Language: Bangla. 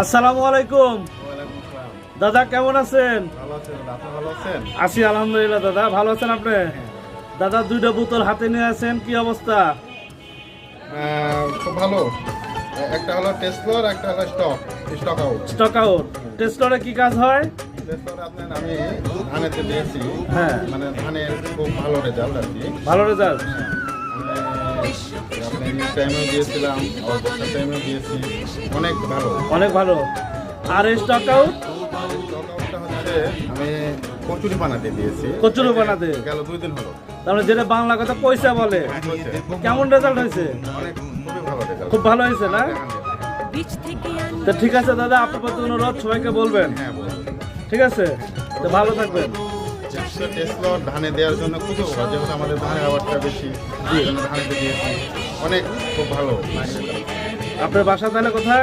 আসসালামু আলাইকুম। দাদা কেমন আছেন? আছি আলহামদুলিল্লাহ দাদা। ভালো আছেন আপনি? দাদা দুইটা বোতল হাতে নিয়ে আছেন কি অবস্থা? খুব ভালো। একটা হলো টেস্টলর একটা হলো stock stock out stock out কি কাজ হয়? আমি ধানেতে দিয়েছি। হ্যাঁ। মানে ধানের খুব ভালো রেজাল্ট আর কি। ভালো রেজাল্ট টাইমেও আবার বর্ষার টাইমেও দিয়েছি অনেক ভালো। অনেক ভালো। আর এই স্টক আউট হচ্ছে আমি কচুরি বানাতে দিয়েছি। কচুরি বানাতে? গেল দুই দিন হলো। তাহলে যেটা বাংলা কথা পয়সা বলে কেমন রেজাল্ট হয়েছে? অনেক খুবই ভালো রেজাল্ট খুব ভালো হয়েছে না? তো ঠিক আছে দাদা আপনার অনুরোধ সবাইকে বলবেন। হ্যাঁ ঠিক আছে? তো ভালো থাকবেন। টেসলর ধানে দেওয়ার জন্য খুবই উপকার, যেহেতু আমাদের ধানের আবারটা বেশি ধানে দিয়েছি। অনেক, খুব ভালো। আপনার বাসা তাহলে কোথায়?